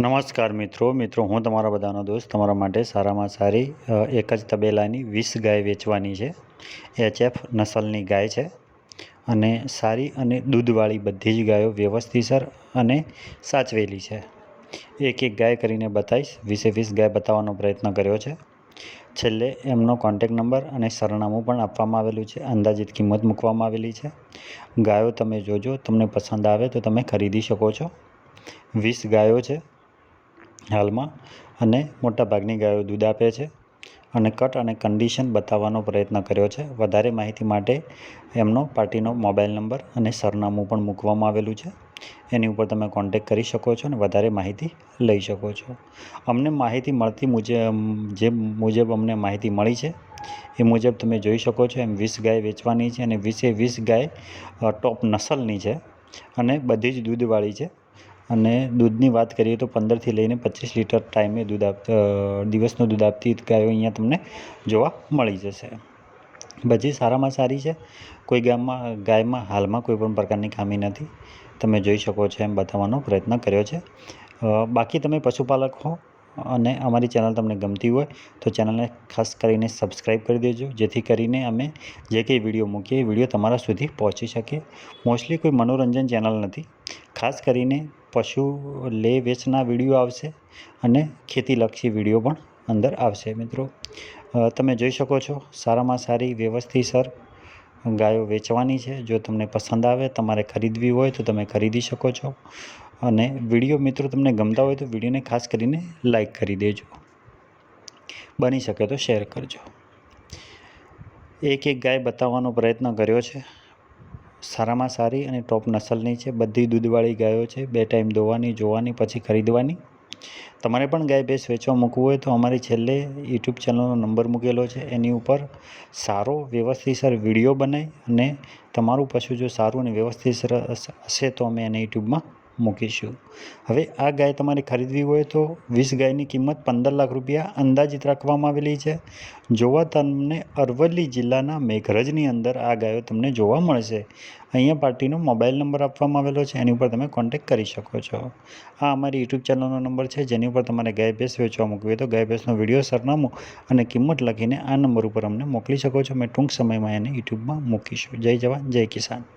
નમસ્કાર મિત્રો. મિત્રો, હું તમારા બધાનો દોસ્ત, તમારા માટે સારામાં સારી એક જ તબેલાની વીસ ગાય વેચવાની છે. એચએફ નસલની ગાય છે. અને સારી અને દૂધવાળી બધી જ ગાયો વ્યવસ્થિતસર અને સાચવેલી છે. એક એક ગાય કરીને બતાવીશ. વીસે વીસ ગાય બતાવવાનો પ્રયત્ન કર્યો છે. છેલ્લે એમનો કોન્ટેક નંબર અને સરનામું પણ આપવામાં આવેલું છે. અંદાજિત કિંમત મૂકવામાં આવેલી છે. ગાયો તમે જોજો. તમને પસંદ આવે તો તમે ખરીદી શકો છો. વીસ ગાયો છે. હાલમાં અને મોટાભાગની ગાયો દૂધ આપે છે અને કટ અને કન્ડિશન બતાવવાનો પ્રયત્ન કર્યો છે. વધારે માહિતી માટે એમનો પાર્ટીનો મોબાઈલ નંબર અને સરનામું પણ મૂકવામાં આવેલું છે. એની ઉપર તમે કોન્ટેક કરી શકો છો અને વધારે માહિતી લઈ શકો છો. અમને માહિતી મળતી મુજબ જે મુજબ અમને માહિતી મળી છે, એ મુજબ તમે જોઈ શકો છો એમ વીસ ગાય વેચવાની છે અને વીસે વીસ ગાય ટોપ નસલની છે અને બધી જ દૂધવાળી છે. અને દૂધની વાત કરીએ તો પંદરથી લઈને પચીસ લીટર ટાઈમે દૂધ આપ દિવસનું દૂધ આપતી ગાયો અહીંયા તમને જોવા મળી જશે. બધી સારામાં સારી છે. કોઈ ગામમાં, ગાયમાં હાલમાં કોઈ પણ પ્રકારની ખામી નથી. તમે જોઈ શકો છો એમ બતાવવાનો પ્રયત્ન કર્યો છે. બાકી તમે પશુપાલક હો અને અમારી ચેનલ તમને ગમતી હોય તો ચેનલને ખાસ કરીને સબસ્ક્રાઈબ કરી દેજો. જેથી કરીને અમે જે કંઈ વીડિયો મૂકીએ એ વીડિયો તમારા સુધી પહોંચી શકે. મોસ્ટલી કોઈ મનોરંજન ચેનલ નથી. ખાસ કરીને પશુ લે વેચના વીડિયો આવશે અને ખેતીલક્ષી વીડિયો પણ અંદર આવશે. મિત્રો તમે જોઈ શકો છો, સારામાં સારી વ્યવસ્થિતસર ગાયો વેચવાની છે. જો તમને પસંદ આવે, તમારે ખરીદવી હોય તો તમે ખરીદી શકો છો. અને વીડિયો મિત્રો તમને ગમતા હોય તો વિડીયોને ખાસ કરીને લાઈક કરી દેજો. બની શકે તો શેર કરજો. એક એક ગાય બતાવવાનો પ્રયત્ન કર્યો છે. સારામાં સારી અને ટોપ નસલની છે. બધી દૂધવાળી ગાયો છે. બે ટાઈમ દોવાની, જોવાની, પછી ખરીદવાની. તમારે પણ ગાય ભેંસ વેચવા મૂકવું હોય તો અમારી છેલ્લે યુટ્યુબ ચેનલનો નંબર મૂકેલો છે. એની ઉપર સારો વ્યવસ્થિતસર વીડિયો બનાવી અને તમારું પશુ જો સારું અને વ્યવસ્થિત હશે તો અમે એને યુટ્યુબમાં મૂકીશું. હવે આ ગાય તમારે ખરીદવી હોય તો વીસ ગાયની કિંમત પંદર લાખ રૂપિયા અંદાજિત રાખવામાં આવેલી છે. જોવા તમને અરવલ્લી જિલ્લાના મેઘરજની અંદર આ ગાયો તમને જોવા મળશે. અહીંયા પાર્ટીનો મોબાઈલ નંબર આપવામાં આવેલો છે, એની ઉપર તમે કોન્ટેક કરી શકો છો. આ અમારી યુટ્યુબ ચેનલનો નંબર છે, જેની ઉપર તમારે ગાય ભેંસ વેચવા મૂકવી હોય તો ગાય ભેંસનો વીડિયો સરનામું અને કિંમત લખીને આ નંબર ઉપર અમને મોકલી શકો છો. મેં ટૂંક સમયમાં એને યુટ્યુબમાં મૂકીશું. જય જવાન, જય કિસાન.